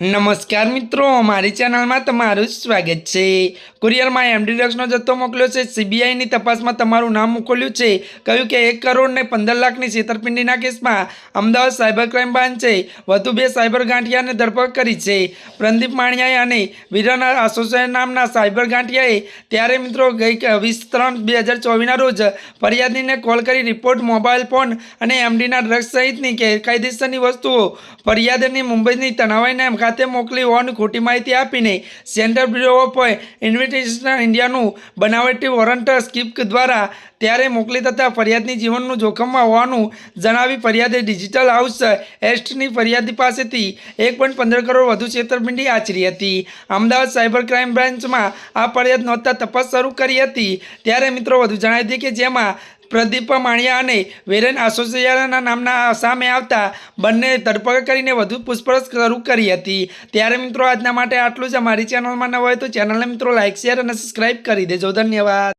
નમસ્કાર મિત્રો, મારી ચેનલમાં તમારું સ્વાગત છે. કુરિયરમાં એમડી ડ્રગ્સનો જથ્થો મોકલ્યો છે. સીબીઆઈની તપાસમાં તમારું નામ મોકલ્યું છે. કહ્યું કે એક કરોડ ને પંદર લાખની છેતરપિંડીના કેસમાં અમદાવાદ સાયબર ક્રાઇમ બ્રાન્ચે વધુ બે સાયબર ગાંઠિયાને ધરપકડ કરી છે. પ્રદીપ માણિયાએ અને વિરાના એસોસિએશન નામના સાયબર ગાંઠિયાએ ત્યારે મિત્રો ગઈ વીસ ત્રણ બે હજાર ચોવીસના રોજ ફરિયાદીને કોલ કરી રિપોર્ટ, મોબાઈલ ફોન અને એમડીના ડ્રગ્સ સહિતની ગેરકાયદેસરની વસ્તુઓ ફરિયાદીની મુંબઈની તનાવાઈના ખાતે મોકલી હોવાની ખોટી માહિતી આપીને સેન્ટ્રલ બ્યુરો ઓફ ઇન્વેસ્ટિગેશન ઇન્ડિયાનું બનાવટી વોરંટ સ્કીપ દ્વારા ત્યારે મોકલી થતાં ફરિયાદની જીવનનું જોખમમાં હોવાનું જણાવી ફરિયાદે ડિજિટલ હાઉસ એસ્ટની ફરિયાદી પાસેથી એક પોઈન્ટ પંદર કરોડ વધુ છેતરપિંડી આચરી હતી. અમદાવાદ સાયબર ક્રાઇમ બ્રાન્ચમાં આ ફરિયાદ નોંધતા તપાસ શરૂ કરી હતી. ત્યારે મિત્રો વધુ જણાવી હતી કે જેમાં પ્રદીપ માણિયા અને વેરેન આસોસિયાના નામના સામે આવતા બંને ધરપકડ કરીને વધુ પૂછપરછ શરૂ કરી હતી. ત્યારે મિત્રો, આજના માટે આટલું જ. અમારી ચેનલમાં ન હોય તો ચેનલને મિત્રો લાઇક શેર અને સબસ્ક્રાઈબ કરી દેજો. ધન્યવાદ.